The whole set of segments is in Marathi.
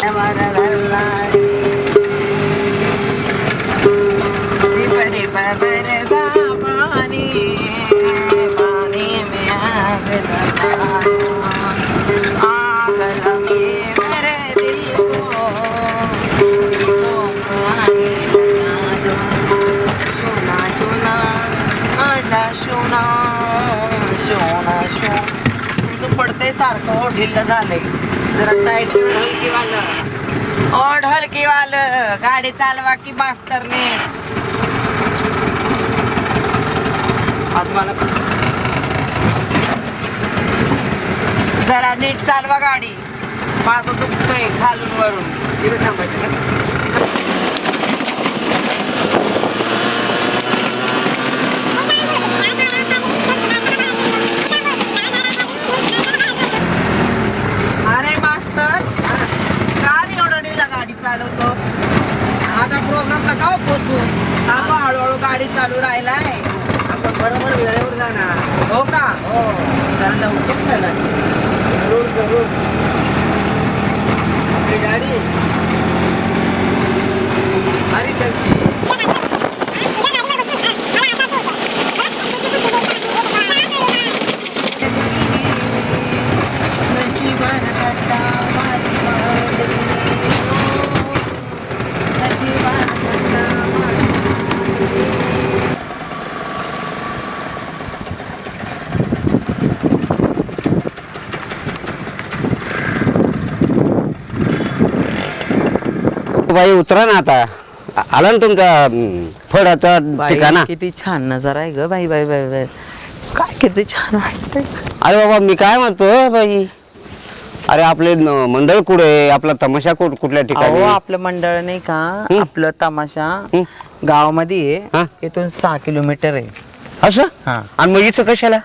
टिप टिप बरसा तुमचं पडतंय सारखं ढिल्ल झालंय जरा टाईट कर ढलकीवालं ओ ढलकीवालं गाडी चालवा की मास्तर नीट आज मला जरा नीट चालवा गाडी. माझं दुखतोय खालून वरून. तिथे थांबायचं का अरे मास्तर का रे एवढं ढिला गाडी चालवतो आता प्रोग्रामला का पोचू. थांबा हळूहळू गाडी चालू राहिलाय. आपण बरोबर वेळेवर जाणार. हो का? हो. जरा लवकर चला जरूर जरूर. आपली गाडी. अरे चलती. बाई उतरा ना आता. आ- आला ना तुमचा हम्म, फळाचा ठिकाणा. किती छान नजारा आहे ग बाई बाई बाई बाई. काय किती छान वाटतंय. अरे बाबा मी काय म्हणतो बाई? अरे आपले न- मंडळ कुठे आपला तमाशा कुठ कुठल्या अहो ठिकाणी? आपलं मंडळ नाही का? हं? आपलं तमाशा हं? गावामध्ये हा? इथून सहा किलोमीटर आहे. असं? हा. आणि मग इथं कशाला?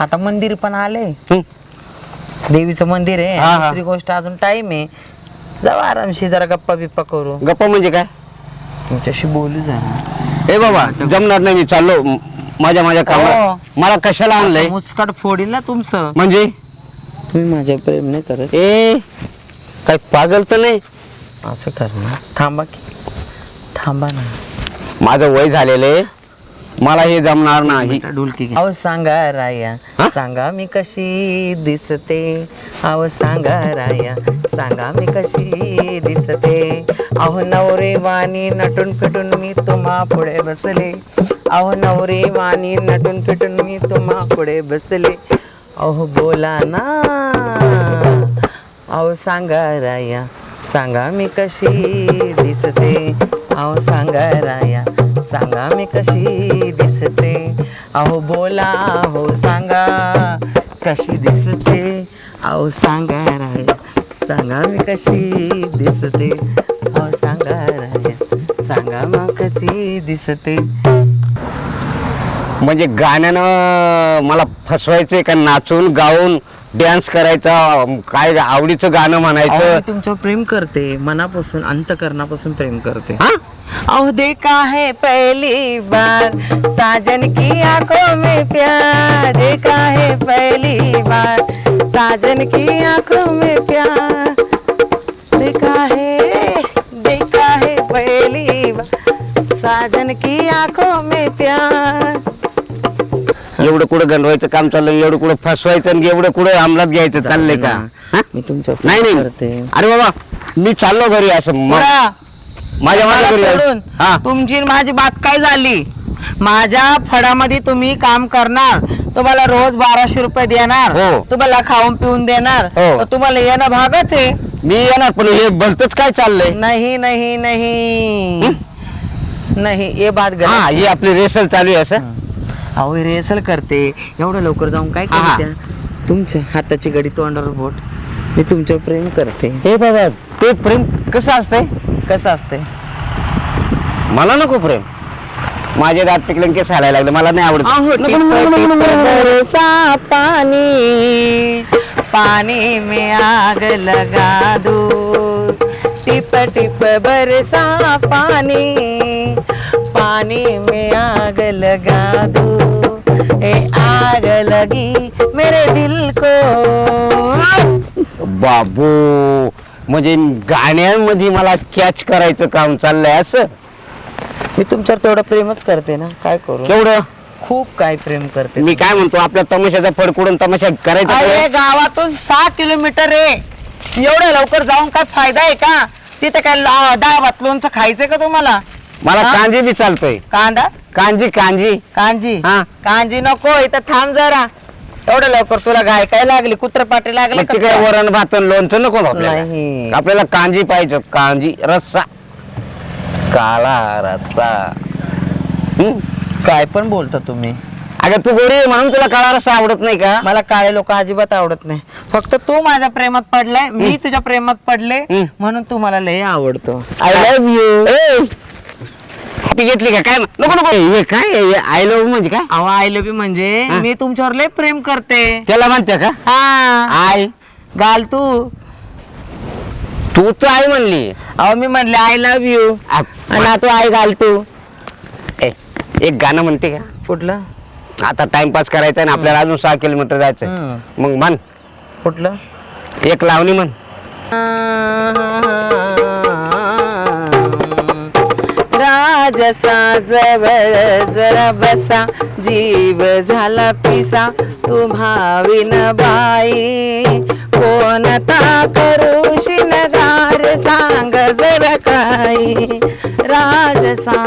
आता मंदिर पण आले हं? देवीचं मंदिर आहे. हा, हा. दुसरी गोष्ट अजून टाइम आहे. जाऊ आरामशी जरा गप्पा बिप्पा करू. गप्पा म्हणजे काय? तुमच्याशी बोलू जरा. ए बाबा जमणार नाही मी चाललो. म- माझ्या माझ्या हो. कामाला मला कशाला आणलंय? मुस्काट फोडील ना तुमचं. म्हणजे? तुम्ही माझ्या प्रेम नाही करत. ए काय पागल तर नाही? असं कर ना. थांबा की. थांबा ना. माझं वय झालेलं आहे. मला हे जमणार नाही. डुलकी अहो सांगा राया. हा? सांगा मी कशी दिसते? अहो सांगा राया सांगा मी कशी दिसते? अहो नवरे वाणी नटून फिटून मी तुम्हा पुढे बसले. अहो नवरे वाणी नटून फिटून मी तुम्हा पुढे बसले. अहो बोला ना. अहो सांगा राया सांगा मी कशी दिसते? अहो सांगा राया सांगा मी कशी दिसते? अहो बोला हो सांगा कशी दिसते? अहो सांगा राया सांगा मी कशी दिसते. अहो सांगा राया सांगा मग कशी दिसते. म्हणजे गाण्यानं मला फसवायचंय का नाचून गाऊन? डान्स करायचा काय आवडीचं गाणं म्हणायचं. तुमच्यावर प्रेम करते. मनापासून अंतकरणापासून प्रेम करते. हा? अहो देखा है पहली बार. साजन की आंखों में प्यार. देखा है पहली बार. साजन की आंखों में प्यार. देखा है देखा है पहली बार. साजन की आंखों एवढं कुठं गंडवायचं काम चाललंय एवढं कुठं फसवायचं आणि एवढं कुठं अंमलात घ्यायचं चाललंय का? हा? मी तुमच्यावर नाही नाही. करते. अरे बाबा मी चाललो घरी असं म- माझ्या मला माझ्या घरी सोडून हा. तुमची आणि माझी बात काय झाली? माझ्या फडामध्ये तुम्ही काम करणार. तुम्हाला रोज बाराशे रुपये देणार. हो. तुम्हाला खाऊन पिऊन देणार. हो. तर तुम्हाला येणं भागच आहे. मी येणार पण हे भलतच काय चाललंय? नाही नाही नाही. नाही ये बात गलत हा ही आपली रेसल चालू आहे असं? अहो रेसल करते. एवढं लवकर जाऊन काय हा, हा. करते तुमच्या हाताची गडी तोंडावर बोट. मी तुमच्यावर प्रेम करते. हे बाबा ते प्रेम कसं असतंय? कसं असते मला नको प्रेम. माझे दात पिकले केस हालायला लागले. मला नाही आवडत. अहो टिप टिप. बरसा पानी पानी में आग लगा दो. टिप टिप बरसा पानी पानी में आग लगा दो. ए आग लगी मेरे दिल को। बाबू म्हणजे गाण्यांमध्ये मला कॅच करायचं काम चाललंय असं? मी तुमच्यावर तेवढं प्रेमच करते ना काय करू? केवढं? खूप काय प्रेम करते. मी काय म्हणतो आपल्या तमाशाचा फडकडून तमाशा करायचा अरे? गावातून सहा किलोमीटर आहे एवढ्या लवकर जाऊन काय फायदा आहे का? तिथे काय ला- डाळ भात लोणचं खायचंय का तुम्हाला? मला हा? कांजी बी चालतोय. कांदा? कांजी कांजी. कांजी. हा. कांजी नको इथं थांब जरा. एवढं लवकर तुला गाय काय लागली कुत्र पाटे लागले मग ते काय वरण भात आणि लोणचं नको आपल्याला. कांजी पाहिजे कांजी रस्सा. काळा रस्सा. हम्म. काय पण बोलता तुम्ही. अगं तू गोरी आहे म्हणून तुला काळा रस्सा आवडत नाही का? मला काळे लोक अजिबात आवडत नाही. फक्त तू माझ्या प्रेमात पडलाय मी तुझ्या प्रेमात पडले हम्म. म्हणून तू मला लय आवडतो. आय लव्ह यू ती घेतली का? काय नको नको. हे काय आय लव्ह म्हणजे काय? अहो आय लव्ह यू म्हणजे हा. मी तुमच्यावर लय प्रेम करते. त्याला म्हणते का? हा. आय घाल तू. तू तर आई म्हणली. अहो मी म्हणले आय लव्ह यू आणि तू आय घाल तू. ए, एक गाणं म्हणते का? कुठलं? आता टाइमपास करायचा आणि आपल्याला अजून सहा किलोमीटर जायचं. मग म्हण. कुठलं? एक लावणी म्हण. जसा जवळ जरा बसा जीव झाला पिसा तू भाविन बाई. कोणता करू शिनगार सांग जरा काही. राजसा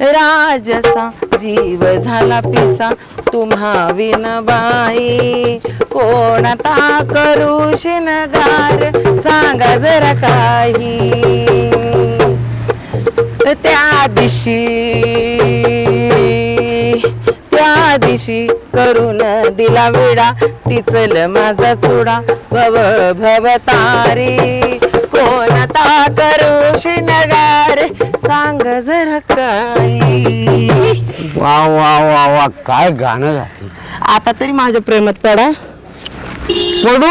राजसा जीव झाला पिसा तुम्हा विन बाई. कोणता करू शिनगार सांगा जरा काही. त्या दिशी त्या दिशी करून दिला वेडा टिचल माझा चुडा. भव भव तारी कोणता करू शिनगार सांग जरा काही. वा वा वा वा काय गाणं जाते आता तरी माझ्या प्रेमात पडा. पडू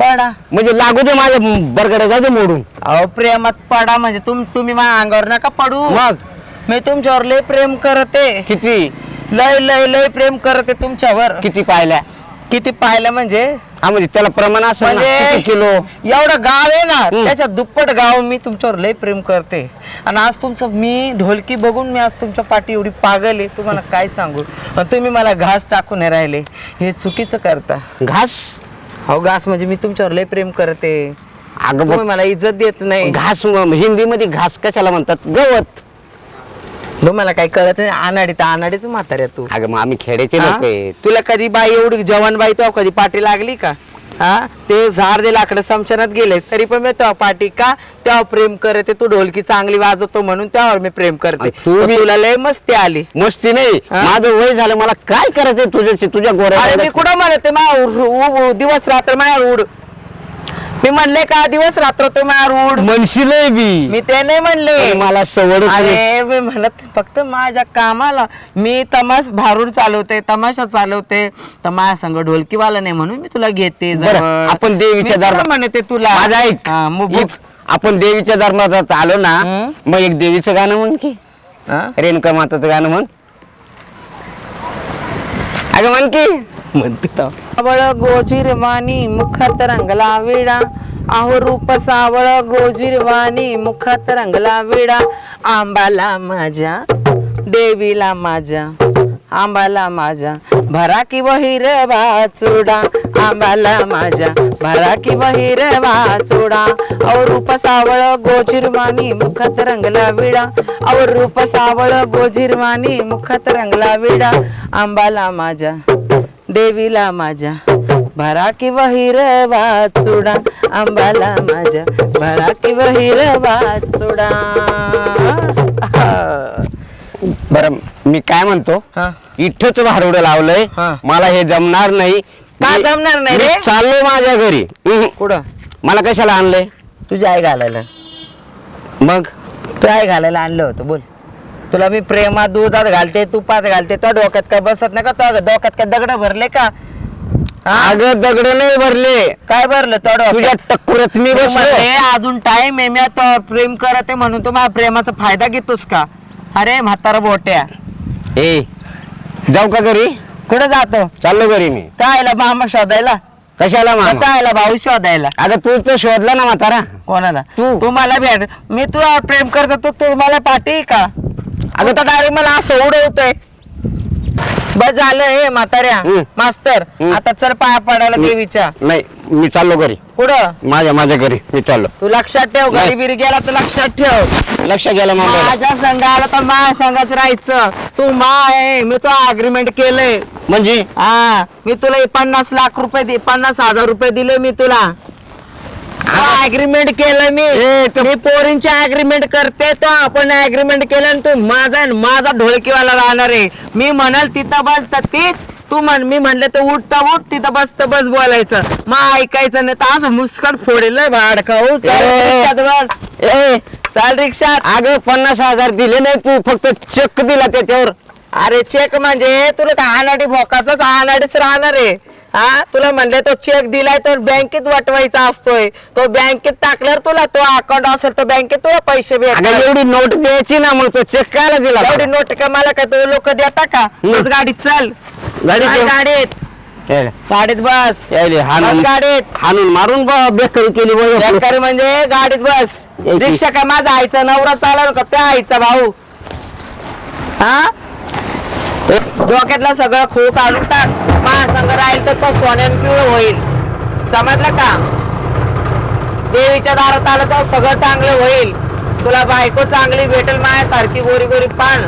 पडा. म्हणजे लागू दे माझ्या बरगडे जाऊ दे मोडून. अहो प्रेमात पडा म्हणजे तुम तुम्ही माझ्या अंगावर नका पडू. मग? मी तुमच्यावर लय प्रेम करते. किती? लय लय लय प्रेम करते तुमच्यावर. किती पाहिल्या? किती पाहिलं म्हणजे? हा म्हणजे त्याला प्रमाण असं म्हणजे किलो? एवढं गाव आहे ना हम्म. त्याच्या दुप्पट गाव मी तुमच्यावर लय प्रेम करते. आणि आज तुमचं मी ढोलकी बघून मी आज तुमच्या पाठी एवढी पागल आहे तुम्हाला काय सांगू? आणि तुम्ही मला घास टाकून नाही राहिले. हे चुकीचं करता. घास? अहो घास म्हणजे मी तुमच्यावर लय प्रेम करते. अगं तुम्ही मग मला इज्जत देत नाही. घास हिंदी मध्ये घास कशाला म्हणतात? गवत. तुम्हाला काही कळत नाही अनाडी तर अनाडीच म्हाताऱ्या तू. अगं मग आम्ही खेड्याचे हा? लोक आहेत तुला कधी बाई एवढी जवान बाई तो कधी पाठी लागली का? हा? ते झाड दे लाकडं समशनात गेले तरी पण मी तेव्हा पाठी का? तेव्हा प्रेम करते तू ढोलकी चांगली वाजवतो म्हणून त्यावर मी प्रेम करते. तू बी- तुला लय मस्ती आली. मस्ती नाही. हा? माझं वय झालं मला काय करायचंय तुझ्याशी? तुझ्या अरे मी गोऱ्या कुठं म्हणते दिवस रात्र माझ्या उड. मी म्हणले का दिवस रात्र तो माझ्या उड. म्हणशील बी मी ते नाही म्हणले. पण मला सवड. अरे मी म्हणत फक्त माझ्या कामाला. मी तमाश भारूड चालवते तमाशा चालवते. तर माझ्या संग ढोलकीवाला नाही म्हणून मी तुला घेते बरं, जवळ. आपण देवीच्या मी दरबार- म्हणते तुला. माझा ऐक. हा, मग. हीच, आपण देवीच्या धर्मात आलो ना? मग एक देवीचं गाणं म्हण की. हा? रेणुका माताचं गाणं म्हण. अगं म्हण की. म्हणते ना. सावळ गोजिरवाणी मुखात रंगला विडा. अहो रूप सावळ गोजिरवाणी मुखात रंगला विडा. आंबाला माझ्या देवीला माझ्या आंबाला माझ्या. भरा की बहिर वाचुडा आंबाला माझ्या भरा की बहिर वाचुडा. अहो रूप सावळ गोजिरवाणी मुखात रंगला विडा. अहो रूप सावळ गोजिरवाणी मुखात रंगला विडा. आंबाला माझ्या देवीला माझ्या भरा की वहीर वाचुडा. आंबाला माझ्या भरा की वहीर वाचुडा. बरं मी काय म्हणतो? हा. इथंच भारुड लावलंय. हा. मला हे जमणार नाही. का मी- जमणार नाही मी रे? चाललोय माझ्या घरी. कुठं? मला कशाला आणलंय? तुझी आई घालायला. मग? तू आई घालायला आणलं होतं बोल. तुला मी प्रेमात दुधात घालते तुपात घालते तो डोक्यात काय बसत नाही का? तो डोक्यात काय दगड भरले का? हा? अगं दगड नाही भरले. काय भरलं तो तुझ्या डोक्यात टक्कुरात मी तू बसलो म्हणले, अजून टाइम आहे मी आता प्रेम करत आहे म्हणून तू माझ्या प्रेमाचा फायदा घेतोस का? अरे म्हातारा बोट्या. ए जाऊ का घरी? कुठं जातो? चाललो घरी मी. काय बामा शोधायला? कशाला मामा? भाऊ शोधायला? अगं तू तर शोधला ना म्हातारा. कोणाला? तू. तू मला भेट मी तुला प्रेम करतो तू तू मला पाठी का? अगं तर डायरेक्ट मला असं उडवतोय. बस झालं हे म्हाताऱ्या. हम्म. मास्तर हम्म. आता चल पाया पडायला देवीच्या. नाही मी चाललो घरी. पुढं माझ्या माझ्या घरी मी चाललो. तू लक्षात ठेव नाही. घरी बिरी गेला तर लक्षात ठेव. लक्ष गेलं मामा माझ्या संघ आला तर माझ्या संघात राहायचं. तू मा आहे मी तो अग्रीमेंट केलंय. म्हणजे? हा मी तुला हे पन्नास लाख रुपये दे पन्नास हजार रुपये दिले मी तुला. अग्रीमेंट केलं मी. मी पोरींची अग्रीमेंट करते तो आपण अग्रीमेंट केलं आणि तू माझा माझा ढोळकीवाला राहणार आहे. मी म्हणाल तिथं बस तर तीच. तू म्हण मी म्हणले तर उठ तर उठ तिथं बस तर बस बोलायचं. मग ऐकायचं नाही तर असं मुस्कट फोडेल भाड खाऊ. बस. ए चाल रिक्षात. अगं पन्नास हजार दिले नाही तू फक्त चेक दिला त्याच्यावर. अरे चेक म्हणजे तुला काय अनाडी भोकाचाच अनाडीच राहणार आहे. हा तुला म्हणले तो चेक दिलाय तर बँकेत वाटवायचा असतोय. तो बँकेत टाकल्यावर तुला तो अकाउंट असेल तर बँकेत तुला पैसे अगं भेटणार एवढी नोट द्यायची ना मग तो चेक कायला दिला एवढी नोट का मला काय तुला लोक देता का? हम्म. बस गाडीत चल. गाडीत. गाडीत. गाडीत बस. यायले बस हाणून गाडीत. हाणून मारून ब- बेकारी केली. बेकारी म्हणजे गाडीत बस. यायची. रिक्षा काय माझा आईचा नवरा चालवणार का त्या आईचा भाऊ? हा? डोक्यातला सगळं खूळ काढून टाक. महासंघ राहील तर तो सोन्यान पिवळ होईल. समजलं का? देवीच्या दारात आलं तर सगळं चांगलं होईल. तुला बायको चांगली भेटेल मायासारखी गोरी गोरी पान.